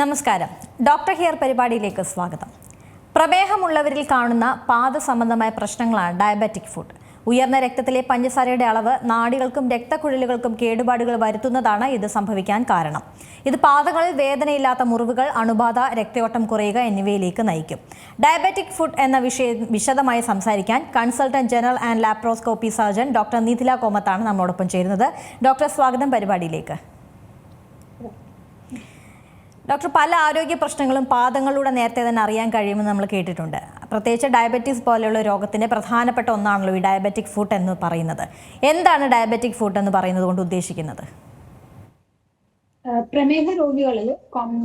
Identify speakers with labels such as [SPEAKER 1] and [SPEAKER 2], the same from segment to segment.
[SPEAKER 1] നമസ്കാരം. Doctor here പരിപാടിയിലേക്ക് സ്വാഗതം. പ്രമേഹമുള്ളവരിൽ കാണുന്ന പാദസംബന്ധമായ പ്രശ്നങ്ങളാണ് ഡയബറ്റിക് ഫുഡ്. ഉയർന്ന രക്തത്തിലെ പഞ്ചസാരയുടെ അളവ് നാടികൾക്കും രക്തക്കുഴലുകൾക്കും കേടുപാടുകൾ വരുത്തുന്നതാണ് ഇത് സംഭവിക്കാൻ കാരണം. ഇത് പാതകളിൽ വേദനയില്ലാത്ത മുറിവുകൾ അണുബാധ രക്തയോട്ടം കുറയുക എന്നിവയിലേക്ക് നയിക്കും. ഡയബറ്റിക് ഫുഡ് എന്ന വിഷയം വിശദമായി സംസാരിക്കാൻ consultant general and laparoscopy surgeon doctor Nithila കോമത്താണ് നമ്മോടൊപ്പം ചേരുന്നത്. ഡോക്ടർ സ്വാഗതം പരിപാടിയിലേക്ക്. ഡോക്ടർ പല ആരോഗ്യ പ്രശ്നങ്ങളും പാദങ്ങളിലൂടെ നേരത്തെ തന്നെ അറിയാൻ കഴിയുമെന്ന് നമ്മൾ കേട്ടിട്ടുണ്ട്. പ്രത്യേകിച്ച് ഡയബറ്റീസ് പോലെയുള്ള രോഗത്തിന്റെ പ്രധാനപ്പെട്ട ഒന്നാണല്ലോ ഈ ഡയബറ്റിക് ഫുഡ് എന്ന് പറയുന്നത്. എന്താണ് ഡയബറ്റിക് ഫുഡ് എന്ന് പറയുന്നത് കൊണ്ട് ഉദ്ദേശിക്കുന്നത്?
[SPEAKER 2] പ്രമേഹ രോഗികളിൽ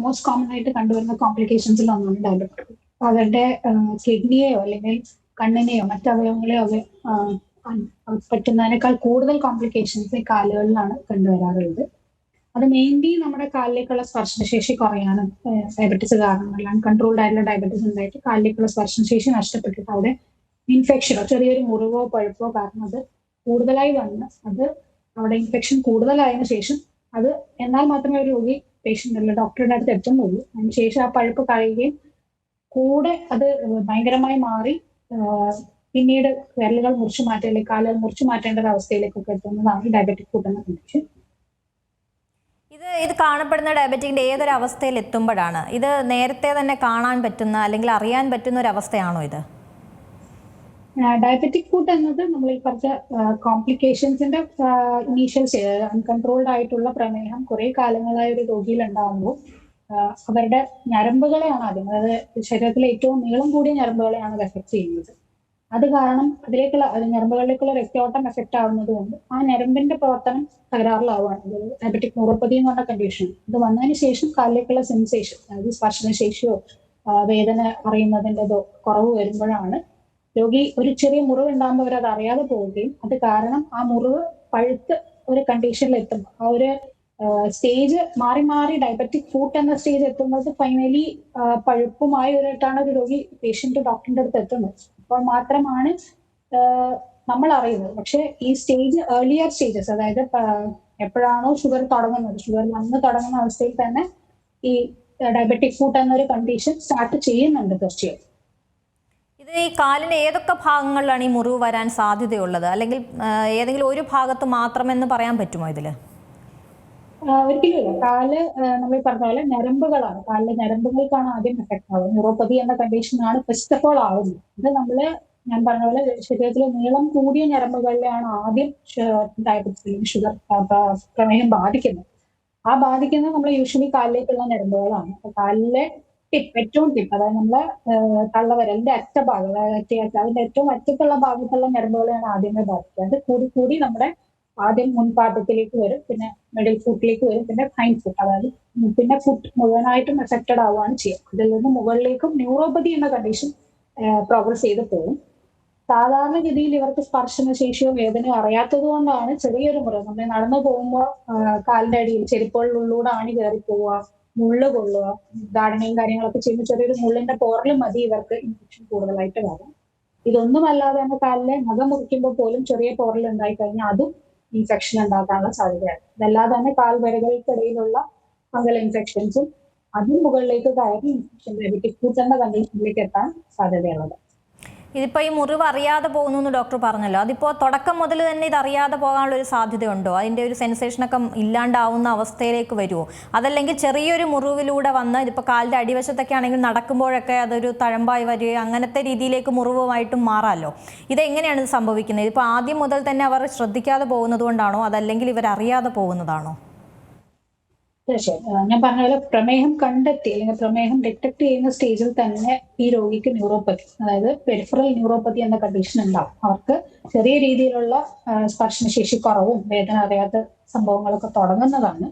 [SPEAKER 2] മോസ്റ്റ് കോമൺ ആയിട്ട് കണ്ടുവരുന്ന കോംപ്ലിക്കേഷൻസിൽ ഒന്നാണ് ഡയബറ്റിക് അവരുടെ കിഡ്നിയെയോ അല്ലെങ്കിൽ കണ്ണിനെയോ മറ്റവയവങ്ങളെയോ അവ പറ്റുന്നതിനേക്കാൾ കൂടുതൽ കോംപ്ലിക്കേഷൻസ് ഈ കാലുകളിലാണ് കണ്ടുവരാറുള്ളത്. അത് മെയിൻലി നമ്മുടെ കാലിലേക്കുള്ള സ്പർശനശേഷി കുറയാനും ഡയബറ്റീസ് കാരണമല്ല കൺട്രോൾഡ് ആയിട്ടുള്ള ഡയബറ്റീസ് ഉണ്ടായിട്ട് കാലിലേക്കുള്ള സ്പർശനശേഷി നഷ്ടപ്പെട്ടിട്ട് അവിടെ ഇൻഫെക്ഷനോ ചെറിയൊരു മുറിവോ പഴുപ്പോ കാരണം അത് കൂടുതലായി വന്ന് അത് അവിടെ ഇൻഫെക്ഷൻ കൂടുതലായതിനു ശേഷം അത് എന്നാൽ മാത്രമേ ഒരു രോഗി പേഷ്യന്റ് അല്ല ഡോക്ടറുടെ അടുത്ത് എത്തുന്നുള്ളൂ. അതിനുശേഷം ആ പഴുപ്പ് കഴിയുകയും കൂടെ അത് ഭയങ്കരമായി മാറി പിന്നീട് വിരലുകൾ മുറിച്ചു മാറ്റം അല്ലെങ്കിൽ കാലുകൾ മുറിച്ചു മാറ്റേണ്ട ഒരു അവസ്ഥയിലേക്കൊക്കെ എത്തുന്നതാണ് ഡയബറ്റിക് കൂട്ടുന്ന കണ്ടീഷൻ
[SPEAKER 1] ഇത് ഇത് കാണപ്പെടുന്ന ഡയബറ്റിക്കിന്റെ ഏതൊരു അവസ്ഥയിൽ എത്തുമ്പോഴാണ്? ഇത് നേരത്തെ തന്നെ കാണാൻ പറ്റുന്ന അല്ലെങ്കിൽ അറിയാൻ പറ്റുന്ന ഒരു അവസ്ഥയാണോ ഇത്?
[SPEAKER 2] ഡയബറ്റിക് ഫുഡ് എന്നത് നമ്മൾ ഈ പറഞ്ഞ കോംപ്ലിക്കേഷൻസിന്റെ ഇനീഷ്യൽ അൺകൺട്രോൾഡ് ആയിട്ടുള്ള പ്രമേഹം കുറെ കാലങ്ങളായ ഒരു രോഗിയിൽ ഉണ്ടാകുമ്പോൾ അവരുടെ ഞരമ്പുകളെയാണ് ആദ്യം അതായത് ശരീരത്തിലെ ഏറ്റവും നീളം കൂടിയ ഞരമ്പുകളെയാണ് അത് എഫക്ട് ചെയ്യുന്നത്. അത് കാരണം അതിലേക്കുള്ള അത് ഞരമ്പുകളിലേക്കുള്ള രക്തയോട്ടം എഫക്റ്റ് ആവുന്നത് കൊണ്ട് ആ ഞരമ്പിന്റെ പ്രവർത്തനം തകരാറിലാവുകയാണ്. ഡയബറ്റിക് ന്യൂറോപ്പതി എന്ന് പറഞ്ഞ കണ്ടീഷൻ ഇത് വന്നതിന് ശേഷം കാലിലേക്കുള്ള സെൻസേഷൻ അതായത് സ്പർശനശേഷിയോ വേദന അറിയുന്നതിന്റെതോ കുറവ് വരുമ്പോഴാണ് രോഗി ഒരു ചെറിയ മുറിവ് ഉണ്ടാകുമ്പോൾ അവർ അത് അറിയാതെ പോവുകയും അത് കാരണം ആ മുറിവ് പഴുത്ത് ഒരു കണ്ടീഷനിൽ എത്തുമ്പോൾ ആ ഒരു സ്റ്റേജ് മാറി മാറി ഡയബറ്റിക് ഫൂട്ട് എന്ന സ്റ്റേജ് എത്തുമ്പോൾ ഫൈനലി പഴുപ്പുമായി ഒരിട്ടാണ് ഒരു രോഗി പേഷ്യന്റ് ഡോക്ടറിന്റെ അടുത്ത് എത്തുന്നത്. അപ്പോൾ മാത്രമാണ് നമ്മൾ അറിയുന്നത് പക്ഷെ ഈ സ്റ്റേജ് ഏർലിയർ സ്റ്റേജസ് അതായത് എപ്പോഴാണോ ഷുഗർ തുടങ്ങുന്നത് ഷുഗർ വന്ന് തുടങ്ങുന്ന അവസ്ഥയിൽ തന്നെ ഈ ഡയബറ്റിക് ഫുഡ് എന്നൊരു കണ്ടീഷൻ സ്റ്റാർട്ട് ചെയ്യുന്നുണ്ട് തീർച്ചയായും.
[SPEAKER 1] ഇത് ഈ കാലിന്റെ ഏതൊക്കെ ഭാഗങ്ങളിലാണ് ഈ മുറിവ് വരാൻ സാധ്യതയുള്ളത്? അല്ലെങ്കിൽ ഏതെങ്കിലും ഒരു ഭാഗത്ത് മാത്രമെന്ന് പറയാൻ പറ്റുമോ ഇതിൽ
[SPEAKER 2] ആഹ് ഒരിക്കലും കാൽ നമ്മൾ പറഞ്ഞ പോലെ ഞരമ്പുകളാണ്. കാലിലെ ഞരമ്പുകൾക്കാണ് ആദ്യം എഫക്ട് ആവുന്നത് ന്യൂറോപ്പതി എന്ന കണ്ടീഷനാണ് ഫസ്റ്റ് ഓഫ് ഓൾ ആവുന്നത്. ഇത് നമ്മൾ ഞാൻ പറഞ്ഞ പോലെ ശരീരത്തിലെ നീളം കൂടിയ ഞരമ്പുകളിലാണ് ആദ്യം ഡയബറ്റിസ് അല്ലെങ്കിൽ ഷുഗർ പ്രമേഹം ബാധിക്കുന്നത്. ആ ബാധിക്കുന്നത് നമ്മൾ യൂഷ്വലി കാലിലേക്കുള്ള ഞരമ്പുകളാണ്. കാലിലെ ടിപ്പ് ഏറ്റവും ടിപ്പ് അതായത് നമ്മളെ തള്ളവരലിന്റെ അറ്റ ഭാഗം അതിന്റെ ഏറ്റവും അറ്റത്തുള്ള ഭാഗത്തുള്ള ഞരമ്പുകളെയാണ് ആദ്യമേ ബാധിക്കുക. അത് കൂടി കൂടി നമ്മുടെ ആദ്യം മുൻപാദത്തിലേക്ക് വരും പിന്നെ മിഡിൽ ഫുട്ടിലേക്ക് വരും പിന്നെ ഹൈൻ ഫുട്ട് അതായത് പിന്നെ ഫുട്ട് മുഴുവനായിട്ടും എഫക്റ്റഡ് ആവുകയാണ് ചെയ്യുക. ഇതിൽ നിന്ന് മുകളിലേക്കും ന്യൂറോപ്പതി എന്ന കണ്ടീഷൻ പ്രോഗ്രസ് ചെയ്ത് പോകും. സാധാരണഗതിയിൽ ഇവർക്ക് സ്പർശനശേഷിയോ വേദനയോ അറിയാത്തത് കൊണ്ടാണ് ചെറിയൊരു മുറിവ് നമ്മൾ നടന്നു പോകുമ്പോൾ കാലിന്റെ അടിയിൽ ചെരുപ്പുകളിലൂടെ ആണി കയറി പോവുക മുള്ള് കൊള്ളുക ഗാർഡനിങ് കാര്യങ്ങളൊക്കെ ചെയ്യുമ്പോൾ ചെറിയൊരു മുള്ളിന്റെ പോറൽ മതി ഇവർക്ക് ഇൻഫെക്ഷൻ കൂടുതലായിട്ട് വരാം ഇതൊന്നുമല്ലാതെ തന്നെ കാലിലെ നഖം മുറിക്കുമ്പോൾ പോലും ചെറിയ പോറൽ ഉണ്ടായി കഴിഞ്ഞാൽ അതും ഇൻഫെക്ഷൻ ഉണ്ടാകാനുള്ള സാധ്യതയാണ്. ഇതല്ലാതെ തന്നെ കാൽവരകൾക്കിടയിലുള്ള ഫംഗൽ ഇൻഫെക്ഷൻസും അതിന് മുകളിലേക്ക് കയറി ഇൻഫെക്ഷൻ എന്ന കണ്ടീഷനിലേക്ക് എത്താൻ സാധ്യതയുള്ളത്.
[SPEAKER 1] ഇതിപ്പോൾ ഈ മുറിവ് അറിയാതെ പോകുന്നു എന്ന് ഡോക്ടർ പറഞ്ഞല്ലോ. അതിപ്പോൾ തുടക്കം മുതൽ തന്നെ ഇത് അറിയാതെ പോകാനുള്ള ഒരു സാധ്യതയുണ്ടോ? അതിന്റെ ഒരു സെൻസേഷനൊക്കെ ഇല്ലാണ്ടാവുന്ന അവസ്ഥയിലേക്ക് വരുമോ അതല്ലെങ്കിൽ ചെറിയൊരു മുറിവിലൂടെ വന്ന് ഇതിപ്പോൾ കാലിന്റെ അടിവശത്തൊക്കെ ആണെങ്കിൽ നടക്കുമ്പോഴൊക്കെ അതൊരു തഴമ്പായി വരികയോ അങ്ങനത്തെ രീതിയിലേക്ക് മുറിവുമായിട്ടും മാറാമല്ലോ ഇതെങ്ങനെയാണ് ഇത് സംഭവിക്കുന്നത്? ഇതിപ്പോൾ ആദ്യം മുതൽ തന്നെ അവർ ശ്രദ്ധിക്കാതെ പോകുന്നത് കൊണ്ടാണോ? അതല്ലെങ്കിൽ ഇവർ അറിയാതെ പോകുന്നതാണോ?
[SPEAKER 2] തീർച്ചയായും ഞാൻ പറഞ്ഞ പോലെ പ്രമേഹം കണ്ടെത്തി അല്ലെങ്കിൽ പ്രമേഹം ഡിറ്റക്ട് ചെയ്യുന്ന സ്റ്റേജിൽ തന്നെ ഈ രോഗിക്ക് ന്യൂറോപ്പതി അതായത് പെരിഫറൽ ന്യൂറോപ്പതി എന്ന കണ്ടീഷൻ ഉണ്ടാവും. അവർക്ക് ചെറിയ രീതിയിലുള്ള സ്പർശനശേഷി കുറവും വേദന അറിയാത്ത സംഭവങ്ങളൊക്കെ തുടങ്ങുന്നതാണ്.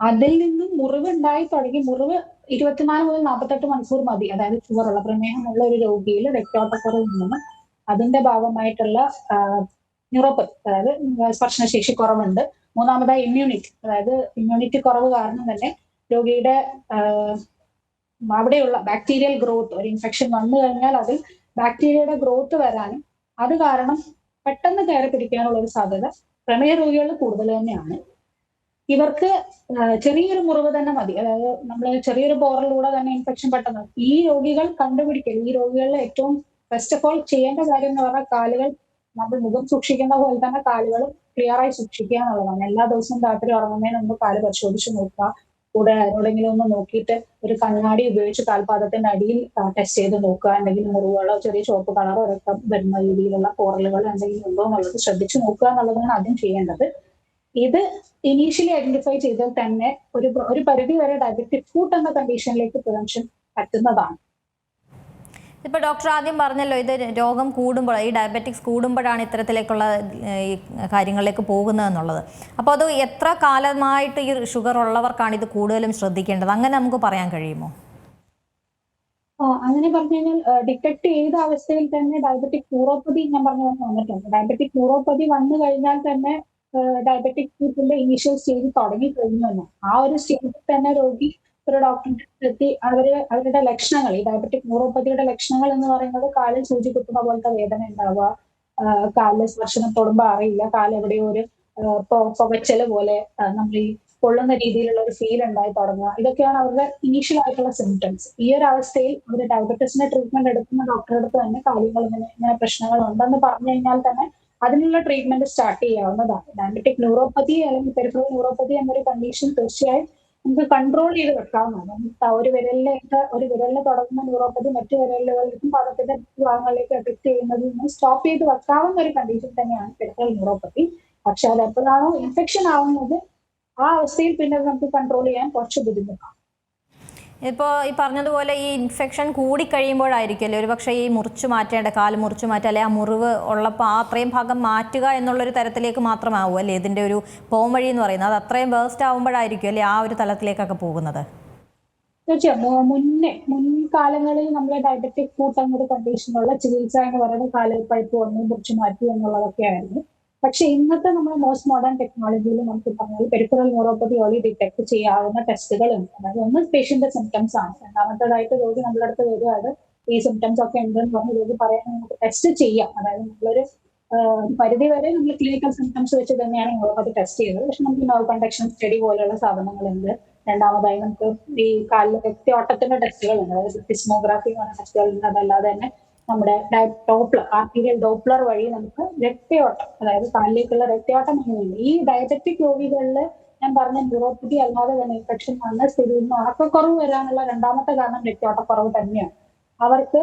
[SPEAKER 2] അതിൽ നിന്നും മുറിവ് ഉണ്ടായി തുടങ്ങി മുറിവ് ഇരുപത്തിനാല് മുതൽ നാൽപ്പത്തെട്ട് മണിക്കൂർ മതി. അതായത് ഷുഗറുള്ള പ്രമേഹമുള്ള ഒരു രോഗിയിൽ രക്തോട്ടക്കുറവ് നിന്നും അതിന്റെ ഭാഗമായിട്ടുള്ള ന്യൂറോപ്പതി അതായത് സ്പർശനശേഷി കുറവുണ്ട്. മൂന്നാമതായി ഇമ്മ്യൂണിറ്റി അതായത് ഇമ്മ്യൂണിറ്റി കുറവ് കാരണം തന്നെ രോഗിയുടെ അവിടെയുള്ള ബാക്ടീരിയൽ ഗ്രോത്ത് ഒരു ഇൻഫെക്ഷൻ വന്നു കഴിഞ്ഞാൽ അതിൽ ബാക്ടീരിയയുടെ ഗ്രോത്ത് വരാനും അത് കാരണം പെട്ടെന്ന് കയറി പിടിക്കാനുള്ള ഒരു സാധ്യത പ്രമേയ രോഗികളിൽ കൂടുതൽ തന്നെയാണ്. ഇവർക്ക് ചെറിയൊരു മുറിവ് തന്നെ മതി. അതായത് നമ്മൾ ചെറിയൊരു പോറലിലൂടെ തന്നെ ഇൻഫെക്ഷൻ പെട്ടെന്ന് ഈ രോഗികൾ കണ്ടുപിടിക്കൽ ഈ രോഗികളിൽ ഏറ്റവും ഫസ്റ്റ് ഓഫ് ഓൾ ചെയ്യേണ്ട കാര്യം എന്ന് പറഞ്ഞാൽ കാലുകൾ നമ്മൾ മുഖം സൂക്ഷിക്കുന്ന പോലെ തന്നെ കാലുകൾ ക്ലിയർ ആയി സൂക്ഷിക്കുക എന്നുള്ളതാണ്. എല്ലാ ദിവസവും രാത്രി ഉറങ്ങുന്നതിന് മുമ്പ് കാൽ പരിശോധിച്ച് നോക്കുക. കൂടെ ആരോടെങ്കിലും ഒന്ന് നോക്കിയിട്ട് ഒരു കണ്ണാടി ഉപയോഗിച്ച് കാൽപാദത്തിന്റെ അടിയിൽ ടെസ്റ്റ് ചെയ്ത് നോക്കുക. എന്തെങ്കിലും മുറിവുകളോ ചെറിയ ചുവപ്പ് കളറോ ഒക്കെ വരുന്ന രീതിയിലുള്ള പോറലുകൾ എന്തെങ്കിലും ഉണ്ടോ എന്നുള്ളത് ശ്രദ്ധിച്ചു നോക്കുക എന്നുള്ളതാണ് ആദ്യം ചെയ്യേണ്ടത്. ഇത് ഇനീഷ്യലി ഐഡന്റിഫൈ ചെയ്താൽ തന്നെ ഒരു ഒരു പരിധി വരെ ഡയബറ്റിക് ഫുഡ് എന്ന കണ്ടീഷനിലേക്ക് പ്രിവെൻഷൻ പറ്റുന്നതാണ്.
[SPEAKER 1] ഇപ്പോൾ ഡോക്ടർ ആദ്യം പറഞ്ഞല്ലോ ഇത് രോഗം കൂടുമ്പോൾ ഈ ഡയബറ്റിക്സ് കൂടുമ്പോഴാണ് ഇത്തരത്തിലേക്കുള്ള ഈ കാര്യങ്ങളിലേക്ക് പോകുന്നതെന്നുള്ളത്. അപ്പോൾ അത് എത്ര കാലമായിട്ട് ഈ ഷുഗർ ഉള്ളവർക്കാണ് ഇത് കൂടുതലും ശ്രദ്ധിക്കേണ്ടത്? അങ്ങനെ നമുക്ക് പറയാൻ കഴിയുമോ?
[SPEAKER 2] അങ്ങനെ പറഞ്ഞു കഴിഞ്ഞാൽ ഡിറ്റക്ട് ചെയ്ത അവസ്ഥയിൽ തന്നെ ഡയബറ്റിക് ന്യൂറോപ്പതി ഞാൻ പറഞ്ഞ പോലെ വന്നിട്ടുണ്ട്. ഡയബറ്റിക് ന്യൂറോപ്പതി വന്നു കഴിഞ്ഞാൽ തന്നെ ഡയബറ്റിക് ഇനീഷ്യൽ സ്റ്റേജ് തുടങ്ങി കഴിഞ്ഞു ആ ഒരു സ്റ്റേജിൽ തന്നെ രോഗി ഒരു ഡോക്ടറിന്റെ എത്തി അവർ അവരുടെ ലക്ഷണങ്ങൾ ഈ ഡയബറ്റിക് ന്യൂറോപ്പതിയുടെ ലക്ഷണങ്ങൾ എന്ന് പറയുന്നത് കാലിൽ സൂചി കുത്തുന്ന പോലത്തെ വേദന ഉണ്ടാവുക കാലിലെ സ്പർശനം തൊടുമ്പോ അറിയില്ല കാൽ എവിടെയോ ഒരു പുകച്ചൽ പോലെ നമ്മൾ ഈ കൊള്ളുന്ന രീതിയിലുള്ള ഒരു ഫീൽ ഉണ്ടായി തുടങ്ങുക. ഇതൊക്കെയാണ് അവരുടെ ഇനീഷ്യൽ ആയിട്ടുള്ള സിംറ്റംസ് ഈ ഒരു അവസ്ഥയിൽ അവർ ഡയബറ്റീസിന്റെ ട്രീറ്റ്മെന്റ് എടുക്കുന്ന ഡോക്ടറുടെ അടുത്ത് തന്നെ കാര്യങ്ങൾ ഇങ്ങനെ ഇങ്ങനെ പ്രശ്നങ്ങൾ ഉണ്ടെന്ന് പറഞ്ഞു കഴിഞ്ഞാൽ തന്നെ അതിനുള്ള ട്രീറ്റ്മെന്റ് സ്റ്റാർട്ട് ചെയ്യാവുന്നതാണ്. ഡയബറ്റിക് ന്യൂറോപ്പതി അല്ലെങ്കിൽ പെരിഫറൽ ന്യൂറോപ്പതി എന്നൊരു കണ്ടീഷൻ തീർച്ചയായും നമുക്ക് കൺട്രോൾ ചെയ്ത് വെക്കാവുന്നതാണ്. ഒരു വിരലിലേക്ക് ഒരു വിരലിൽ തുടങ്ങുന്ന ന്യൂറോപ്പതി മറ്റു വിരലുകളിലേക്കും പാദത്തിന്റെ ഭാഗങ്ങളിലേക്ക് എഫക്ട് ചെയ്യുന്നതിൽ നിന്ന് സ്റ്റോപ്പ് ചെയ്ത് വെക്കാവുന്ന ഒരു കണ്ടീഷൻ തന്നെയാണ് പെരിഫറൽ ന്യൂറോപ്പതി പക്ഷെ അത് എപ്പോഴാണോ ഇൻഫെക്ഷൻ ആവുന്നത് ആ അവസ്ഥയിൽ പിന്നെ നമുക്ക് കൺട്രോൾ ചെയ്യാൻ കുറച്ച് ബുദ്ധിമുട്ടാണ്.
[SPEAKER 1] ഇപ്പോൾ ഈ പറഞ്ഞതുപോലെ ഈ ഇൻഫെക്ഷൻ കൂടിക്കഴിയുമ്പോഴായിരിക്കുമല്ലോ ഒരു പക്ഷേ ഈ മുറിച്ചു മാറ്റേണ്ട കാൽ മുറിച്ചു മാറ്റുക അല്ലെങ്കിൽ ആ മുറിവ് ഉള്ളപ്പോൾ ആ അത്രയും ഭാഗം മാറ്റുക എന്നുള്ളൊരു തരത്തിലേക്ക് മാത്രമാവും അല്ലേ? ഇതിന്റെ ഒരു പോം വഴി എന്ന് പറയുന്നത്. അത് അത്രയും വേസ്റ്റ് ആകുമ്പോഴായിരിക്കും അല്ലേ ആ ഒരു തലത്തിലേക്കൊക്കെ പോകുന്നത്?
[SPEAKER 2] തീർച്ചയായും. മുന്നേ മുൻകാലങ്ങളിൽ നമ്മളെ ഡയബറ്റിക് ഫുഡ് എന്നൊരു കണ്ടീഷനുള്ള ചികിത്സ എന്ന് പറയുന്നത് കാലപ്പഴുപ്പ് വന്നു മുറിച്ചു മാറ്റി എന്നുള്ളതൊക്കെ ആയിരുന്നു പക്ഷെ ഇന്നത്തെ നമ്മൾ മോസ്റ്റ് മോഡേൺ ടെക്നോളജിയിൽ നമുക്ക് പറഞ്ഞാൽ പെരിഫറൽ ന്യൂറോപ്പതി ഓളി ഡിറ്റക്ട് ചെയ്യാവുന്ന ടെസ്റ്റുകൾ ഉണ്ട് അതായത് ഒന്ന് പേഷ്യന്റെ സിംറ്റംസ് ആണ്. രണ്ടാമത്തേതായിട്ട് രോഗി നമ്മുടെ അടുത്ത് വരികയാണ് ഈ സിംറ്റംസ് ഒക്കെ ഉണ്ടെന്ന് പറഞ്ഞ് രോഗി പറയാൻ നമുക്ക് ടെസ്റ്റ് ചെയ്യാം. അതായത് നമ്മളൊരു പരിധി വരെ നമ്മൾ ക്ലിനിക്കൽ സിംറ്റംസ് വെച്ച് തന്നെയാണ് ന്യൂറോപ്പതി ടെസ്റ്റ് ചെയ്യുന്നത്. പക്ഷെ നമുക്ക് നോ കണ്ടക്ഷൻ സ്റ്റഡി പോലെയുള്ള സാധനങ്ങളുണ്ട്. രണ്ടാമതായി നമുക്ക് ഈ കാലിൽ ടെസ്റ്റുകൾ ടെസ്റ്റുകളുണ്ട് അതായത് സിസ്മോഗ്രാഫി ടെസ്റ്റുകൾ ടെസ്റ്റുകളുണ്ട് അതല്ലാതെ തന്നെ നമ്മുടെ ഡോപ്ലർ ആർട്ടീരിയൽ ഡോപ്ലർ വഴി നമുക്ക് രക്തയോട്ടം അതായത് കാലിലേക്കുള്ള രക്തയോട്ടം എങ്ങനെയുണ്ട് ഈ ഡയബറ്റിക് രോഗികളിൽ ഞാൻ പറഞ്ഞ ന്യൂറോപ്പതി അല്ലാതെ തന്നെ ഇൻഫെക്ഷൻ വന്ന സ്ഥിതിയിൽ നിന്ന് ഉറക്കക്കുറവ് വരാനുള്ള രണ്ടാമത്തെ കാരണം രക്തയോട്ടക്കുറവ് തന്നെയാണ്. അവർക്ക്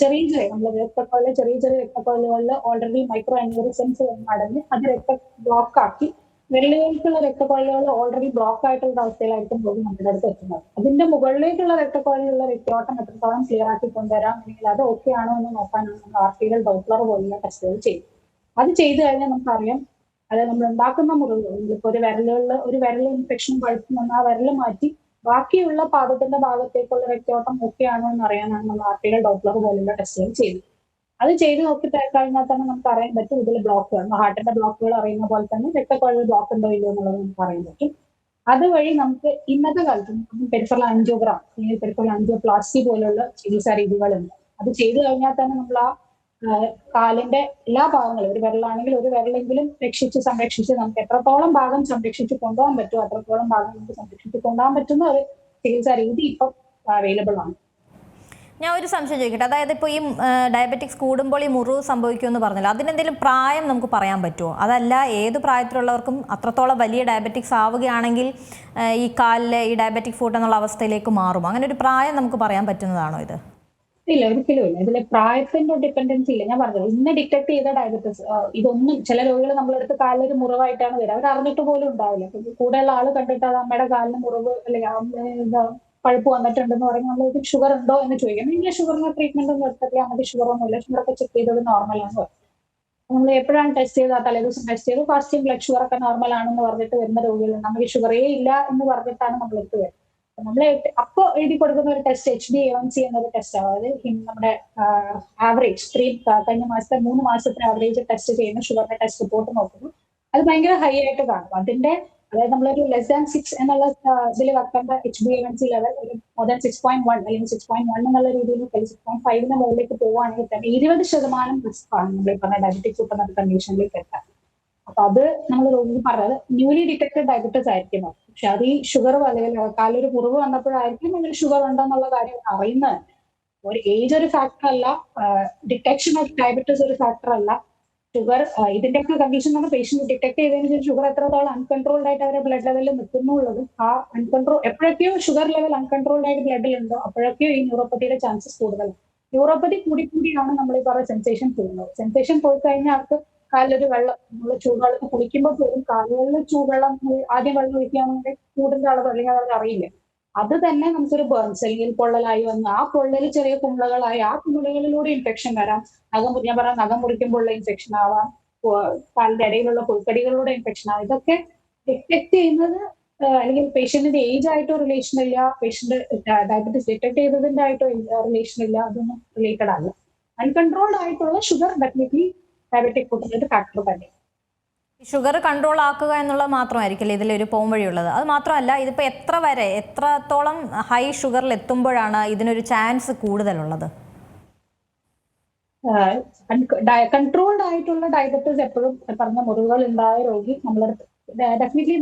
[SPEAKER 2] ചെറിയ ചെറിയ നമ്മുടെ രക്തക്കൊഴൽ ചെറിയ ചെറിയ രക്തക്കൊഴലുകളിൽ ഓൾറെഡി മൈക്രോ അന്യൂറിസംസ് അടഞ്ഞ് അത് രക്ത ബ്ലോക്ക് ആക്കി രക്തക്കുഴലുകൾ ഓൾറെഡി ബ്ലോക്ക് ആയിട്ടുള്ള അവസ്ഥയിലായിരിക്കും പോകും നമ്മുടെ അടുത്ത് എത്തുന്നത്. അതിന്റെ മുകളിലേക്കുള്ള രക്തക്കൊഴലിലുള്ള രക്തയോട്ടം എത്രത്തോളം ക്ലിയർ ആക്കി കൊണ്ടുവരാം അല്ലെങ്കിൽ അത് ഓക്കെ ആണോ എന്ന് നോക്കാനാണ് നമ്മൾ ആർട്ടികൾ ഡോപ്ലർ പോലുള്ള ടെസ്റ്റുകൾ ചെയ്യും അത് ചെയ്തു കഴിഞ്ഞാൽ നമുക്കറിയാം അതായത് നമ്മൾ ഉണ്ടാക്കുന്ന മുറിവുകൾ ഇപ്പോൾ ഒരു വിരലുകളിൽ ഒരു വിരൽ ഇൻഫെക്ഷൻ പഴുത്തു നിന്ന് ആ വിരൽ മാറ്റി ബാക്കിയുള്ള പാദത്തിന്റെ ഭാഗത്തേക്കുള്ള രക്തയോട്ടം ഓക്കെ ആണോ എന്ന് അറിയാനാണ് നമ്മൾ ആർട്ടികൾ ഡോപ്ലർ പോലുള്ള ടെസ്റ്റുകൾ ചെയ്യുന്നത്. അത് ചെയ്ത് നോക്കി കഴിഞ്ഞാൽ തന്നെ നമുക്ക് അറിയാൻ പറ്റും ഇതിൽ ബ്ലോക്കുകൾ ഹാർട്ടിന്റെ ബ്ലോക്കുകൾ അറിയുന്ന പോലെ തന്നെ രക്തക്കുഴൽ ബ്ലോക്ക് ഉണ്ടോ ഇല്ലയോ എന്നുള്ളത് നമുക്ക് അറിയാൻ പറ്റും. അതുവഴി നമുക്ക് ഇന്നത്തെ കാലത്ത് പെരിഫറൽ ആൻജിയോഗ്രാം അല്ലെങ്കിൽ പെരിഫറൽ ആൻജിയോപ്ലാസ്റ്റി പോലുള്ള ചികിത്സാ രീതികളുണ്ട്. അത് ചെയ്തു കഴിഞ്ഞാൽ തന്നെ നമ്മൾ ആ, കാലിന്റെ എല്ലാ ഭാഗങ്ങളും ഒരു വിരലാണെങ്കിൽ ഒരു വിരലെങ്കിലും രക്ഷിച്ച് സംരക്ഷിച്ച് നമുക്ക് എത്രത്തോളം ഭാഗം സംരക്ഷിച്ച് കൊണ്ടുപോകാൻ പറ്റുമോ അത്രത്തോളം ഭാഗം നമുക്ക് സംരക്ഷിച്ച് കൊണ്ടുപോകാൻ പറ്റുന്ന ഒരു ചികിത്സാ രീതി ഇപ്പം അവൈലബിൾ ആണ്.
[SPEAKER 1] ഞാൻ ഒരു സംശയം ചോദിക്കട്ടെ. അതായത് ഇപ്പോൾ ഈ ഡയബറ്റിക്സ് കൂടുമ്പോൾ ഈ മുറിവ് സംഭവിക്കുമെന്ന് പറഞ്ഞല്ലോ. അതിനെന്തെങ്കിലും പ്രായം നമുക്ക് പറയാൻ പറ്റുമോ അതല്ല ഏത് പ്രായത്തിലുള്ളവർക്കും അത്രത്തോളം വലിയ ഡയബറ്റിക്സ് ആവുകയാണെങ്കിൽ ഈ കാലിലെ ഈ ഡയബറ്റിക് ഫുഡ് എന്നുള്ള അവസ്ഥയിലേക്ക് മാറും. അങ്ങനെ ഒരു പ്രായം നമുക്ക് പറയാൻ പറ്റുന്നതാണോ ഇത്?
[SPEAKER 2] ഇല്ല ഒരിക്കലും ഇല്ല. ഇതിലെ പ്രായത്തിന്റെ ഡിപ്പെൻഡൻസി ഇല്ല. ഞാൻ പറഞ്ഞത് ഇന്ന് ഡിറ്റക്ട് ചെയ്ത ഡയബറ്റിസ് ഇതൊന്നും ചില രോഗികൾ നമ്മളെടുത്ത് കാലിലൊരു മുറിവായിട്ടാണ് വരിക. അവർ അറിഞ്ഞിട്ട് പോലും ഉണ്ടാവില്ല. കൂടെയുള്ള ആൾ കണ്ടിട്ട് അത് അമ്മയുടെ കാലിന് മുറിവ് അല്ലെങ്കിൽ പഴുപ്പ് വന്നിട്ടുണ്ടെന്ന് പറയുമ്പോൾ നമ്മൾ ഷുഗർ ഉണ്ടോ എന്ന് ചോദിക്കും. ഇല്ല ഷുഗറിന് ട്രീറ്റ്മെന്റ് ഒന്നും എടുത്തില്ല നമുക്ക് ഷുഗർ ഒന്നുമില്ല. ഷുഗർ ഒക്കെ ചെക്ക് ചെയ്തത് നോർമലാണ് പറയും നമ്മൾ എപ്പോഴാണ് ടെസ്റ്റ് ചെയ്ത് ആ തലേദിവസം ടെസ്റ്റ് ചെയ്ത്. ഫാസ്റ്റിംഗ് ബ്ലഡ് ഷുഗർ ഒക്കെ നോർമൽ ആണെന്ന് പറഞ്ഞിട്ട് വരുന്ന രോഗികളുണ്ട് നമുക്ക് ഷുഗറേ ഇല്ല എന്ന് പറഞ്ഞിട്ടാണ് നമ്മൾ എടുത്ത് വരുന്നത് നമ്മൾ അപ്പൊ എഴുതി കൊടുക്കുന്ന ഒരു test H D M C എന്നൊരു ടെസ്റ്റ് അതായത് നമ്മുടെ ആവറേജ് ത്രീ കഴിഞ്ഞ മാസത്തെ മൂന്ന് മാസത്തിന് ആവറേജ് ടെസ്റ്റ് ചെയ്യുന്ന ഷുഗറിന്റെ ടെസ്റ്റ് റിപ്പോർട്ട് നോക്കുന്നു. അത് ഭയങ്കര ഹൈ ആയിട്ട് കാണും. അതിന്റെ അതായത് നമ്മളൊരു ലെസ് ദാൻ സിക്സ് എന്നുള്ള ഇതിൽ വെക്കേണ്ട H B N C level ഒരു more than six point one അല്ലെങ്കിൽ സിക്സ് പോയിന്റ് വൺ എന്നുള്ള രീതിയിൽ സിക്സ് പോയിന്റ് ഫൈവിന് മുകളിലേക്ക് പോവുകയാണെങ്കിൽ തന്നെ ഇരുപത് ശതമാനം റിസ്ക് ആണ് നമ്മൾ പറഞ്ഞ ഡയബറ്റിക് സൂപ്പർ കണ്ടീഷനിലേക്ക് എത്താൻ. അപ്പൊ അത് നമ്മൾ രോഗി പറഞ്ഞത് ന്യൂലി ഡിറ്റക്റ്റഡ് ഡയബറ്റിസ് ആയിരിക്കും. പക്ഷെ അത് ഈ ഷുഗർ അല്ലെങ്കിൽ കാലൊരു മുറിവ് വന്നപ്പോഴായിരിക്കും ഇങ്ങനെ ഷുഗർ ഉണ്ടെന്നുള്ള കാര്യം അറിയുന്നത്. ഒരു ഏജ് ഒരു ഫാക്ടർ അല്ല ഡിറ്റക്ഷൻ ഓഫ് ഡയബറ്റിസ് ഒരു ഫാക്ടർ അല്ല. ഷുഗർ ഇതിന്റെയൊക്കെ കണ്ടീഷൻ നമ്മൾ പേഷ്യന്റ് ഡിറ്റക്ട് ചെയ്തതിന് ശേഷം ഷുഗർ എത്രത്തോളം അൺകൺട്രോൾഡ് ആയിട്ട് അവരുടെ ബ്ലഡ് ലെവലിൽ നിൽക്കുന്നുള്ളതും. ആ അൺകൺട്രോൾ എപ്പോഴൊക്കെയോ ഷുഗർ ലെവൽ അൺകൺട്രോൾഡ് ആയിട്ട് ബ്ലഡിൽ ഉണ്ടോ അപ്പോഴൊക്കെയോ ഈ ന്യൂറോപ്പത്തിയുടെ ചാൻസസ് കൂടുതലാണ്. ന്യൂറോപ്പതി കൂടി കൂടിയാണ് നമ്മൾ ഈ പറയുന്ന സെൻസേഷൻ പോകുന്നത്. സെൻസേഷൻ പോയി കഴിഞ്ഞാൽ അവർക്ക് കാലിലൊരു വെള്ളം നമ്മൾ ചൂടുവെള്ളത്തിൽ കുളിക്കുമ്പോൾ പോലും കാലുകളിൽ ചൂടുവെള്ളം ആദ്യം വെള്ളം ഒഴിക്കുകയാണെങ്കിൽ ചൂടിന്റെ അളവ് അല്ലെങ്കിൽ അവർക്ക് അറിയില്ല. അത് തന്നെ നമുക്കൊരു ബേൺ സെല്ലിൽ പൊള്ളലായി വന്ന് ആ പൊള്ളൽ ചെറിയ കുമ്പളകളായി ആ കുമ്പളകളിലൂടെ ഇൻഫെക്ഷൻ വരാം. നഖം ഞാൻ പറയാം നഖം മുറിക്കുമ്പോഴുള്ള ഇൻഫെക്ഷൻ ആവാം കാലിന്റെ ഇടയിലുള്ള പുൽക്കടികളിലൂടെ ഇൻഫെക്ഷൻ ആവാം. ഇതൊക്കെ ഡിറ്റക്ട് ചെയ്യുന്നത് അല്ലെങ്കിൽ പേഷ്യന്റിന്റെ ഏജ് ആയിട്ടോ റിലേഷൻ ഇല്ല പേഷ്യന്റ് ഡയബറ്റീസ് ഡിറ്റക്ട് ചെയ്തതിന്റെ ആയിട്ടോ റിലേഷൻ ഇല്ല അതൊന്നും റിലേറ്റഡ് അല്ല. അൺകൺട്രോൾഡ് ആയിട്ടുള്ള ഷുഗർ ഡെഫിനറ്റ്ലി ഡയബറ്റിക് ഫുഡിന്റെ ഫാക്ടർ തന്നെ.
[SPEAKER 1] ഷുഗർ കൺട്രോൾ ആക്കുക എന്നുള്ളത് മാത്രമായിരിക്കില്ല ഇതിലൊരു പോം വഴിയുള്ളത്? അത് മാത്രമല്ല ഇതിപ്പോൾ എത്ര വരെ എത്രത്തോളം ഹൈ ഷുഗറിൽ എത്തുമ്പോഴാണ് ഇതിനൊരു ചാൻസ് കൂടുതലുള്ളത്?
[SPEAKER 2] കൺട്രോൾഡ് ആയിട്ടുള്ള ഡയബറ്റീസ് എപ്പോഴും പറഞ്ഞ മുറിവുകൾ ഉണ്ടായ രോഗി നമ്മൾ ഡെഫിനറ്റ്ലി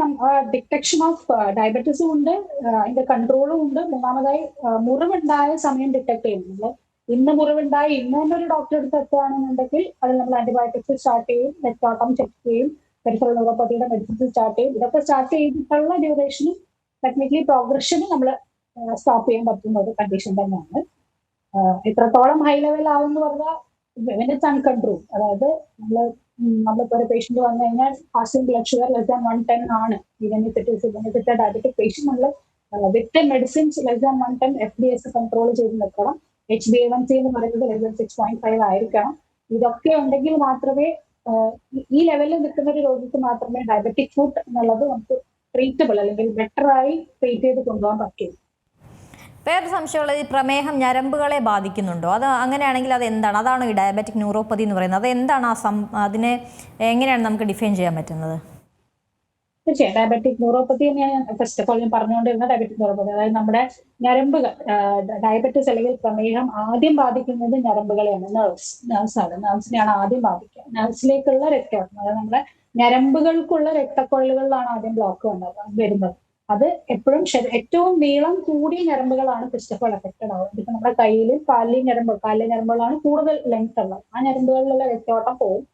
[SPEAKER 2] ഡിറ്റക്ഷൻ ഓഫ് ഡയബറ്റീസും ഉണ്ട് അതിന്റെ കൺട്രോളും ഉണ്ട്. മൂന്നാമതായി മുറിവുണ്ടായ സമയം ഡിറ്റക്ട് ചെയ്യുന്നുണ്ട്. ഇന്ന് മുറിവുണ്ടായി ഇന്ന് തന്നെ ഒരു ഡോക്ടറെ അടുത്ത് എത്തുകയാണെന്നുണ്ടെങ്കിൽ അത് നമ്മൾ ആന്റിബയോട്ടിക്സ് സ്റ്റാർട്ട് ചെയ്യും രക്തോട്ടം ചെക്ക് ചെയ്യും. പെരിഫറൽ ന്യൂറോപ്പതിയുടെ മെഡിസിൻസ് സ്റ്റാർട്ട് ചെയ്യും. ഇതൊക്കെ സ്റ്റാർട്ട് ചെയ്തിട്ടുള്ള ഡ്യൂറേഷനും ടെക്നിക്കലി പ്രോഗ്രഷനും നമ്മൾ സ്റ്റോപ്പ് ചെയ്യാൻ പറ്റുന്ന ഒരു കണ്ടീഷൻ തന്നെയാണ്. എത്രത്തോളം ഹൈ ലെവൽ ആവുമെന്ന് പറഞ്ഞാൽ ഇറ്റ്സ് അൺകൺട്രോൾ അതായത് നമ്മൾ നമ്മളിപ്പോ ഒരു പേഷ്യന്റ് വന്നു കഴിഞ്ഞാൽ fasting blood sugar less than one ten ആണ്. ഇവനിത്തിട്ട് ഡയബറ്റിക് പേഷ്യന്റ് നമ്മൾ with medicines less than one ten F D S control ചെയ്ത് നിൽക്കണം. H B A one C എന്ന് പറയുന്നത് less than six point five ആയിരിക്കണം. ഇതൊക്കെ ഉണ്ടെങ്കിൽ മാത്രമേ ഈ- ലെവലിൽ നിൽക്കുന്ന ഒരു രോഗിക്ക് മാത്രമേ ഡയബറ്റിക് ഫുഡ് എന്നുള്ളത് നമുക്ക് ട്രീറ്റബിൾ അല്ലെങ്കിൽ ബെറ്റർ ആയി ട്രീറ്റ് ചെയ്ത് കൊണ്ടുപോകാൻ പറ്റൂ.
[SPEAKER 1] വേറെ സംശയമുള്ള ഈ പ്രമേഹം ഞരമ്പുകളെ ബാധിക്കുന്നുണ്ടോ? അത് അങ്ങനെയാണെങ്കിൽ അത് എന്താണ്? അതാണോ ഈ ഡയബറ്റിക് ന്യൂറോപ്പതി എന്ന് പറയുന്നത്? അത് എന്താണ് ആ സം അതിനെ എങ്ങനെയാണ് നമുക്ക് ഡിഫൈൻ ചെയ്യാൻ പറ്റുന്നത്?
[SPEAKER 2] തീർച്ചയായും. ഡയബറ്റിക് ന്യൂറോപ്പതി എന്ന് ഞാൻ ഫസ്റ്റ് ഓഫ് ഓൾ ഞാൻ പറഞ്ഞുകൊണ്ടിരുന്ന ഡയബറ്റിക് ന്യൂറോപ്പതി അതായത് നമ്മുടെ ഞരമ്പുകൾ ഡയബറ്റിസ് അല്ലെങ്കിൽ പ്രമേഹം ആദ്യം ബാധിക്കുന്നത് ഞരമ്പുകളെയാണ് നെർവ്സ് ആണ്. നെർവ്സിനെയാണ് ആദ്യം ബാധിക്കുക. നെർവ്സിലേക്കുള്ള രക്തം അതായത് നമ്മുടെ ഞരമ്പുകൾക്കുള്ള രക്തക്കൊഴലുകളിലാണ് ആദ്യം ബ്ലോക്ക് വരുന്നത്. അത് എപ്പോഴും ഏറ്റവും നീളം കൂടിയ ഞരമ്പുകളാണ് ഫസ്റ്റ് ഓഫ് ഓൾ എഫക്റ്റഡ് ആവുന്നത് ഇപ്പൊ നമ്മുടെ കയ്യിലും കാലിലെയും ഞരമ്പ് കാലിലെ ഞരമ്പുകളാണ് കൂടുതൽ ലെങ്ത് ഉള്ളത്. ആ ഞരമ്പുകളിലുള്ള രക്തോട്ടം പോകും